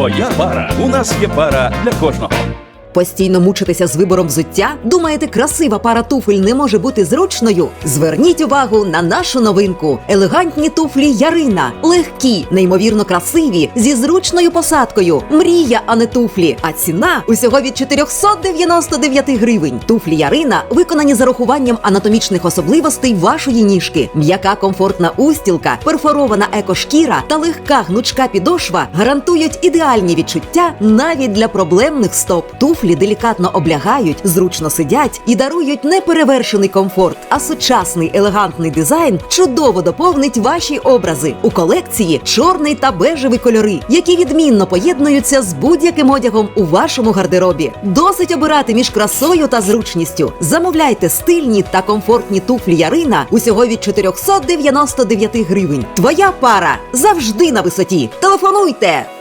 Твоя пара. У нас є пара для кожного. Постійно мучитися з вибором взуття? Думаєте, красива пара туфель не може бути зручною? Зверніть увагу на нашу новинку: елегантні туфлі Ярина, легкі, неймовірно красиві, зі зручною посадкою. Мрія, а не туфлі. А ціна усього від 499 гривень. Туфлі Ярина виконані з урахуванням анатомічних особливостей вашої ніжки. М'яка комфортна устілка, перфорована екошкіра та легка гнучка підошва гарантують ідеальні відчуття навіть для проблемних стоп. Туфлі делікатно облягають, зручно сидять і дарують неперевершений комфорт. А сучасний елегантний дизайн чудово доповнить ваші образи. У колекції чорний та бежевий кольори, які відмінно поєднуються з будь-яким одягом у вашому гардеробі. Досить обирати між красою та зручністю. Замовляйте стильні та комфортні туфлі Ярина усього від 499 гривень. Твоя пара завжди на висоті. Телефонуйте!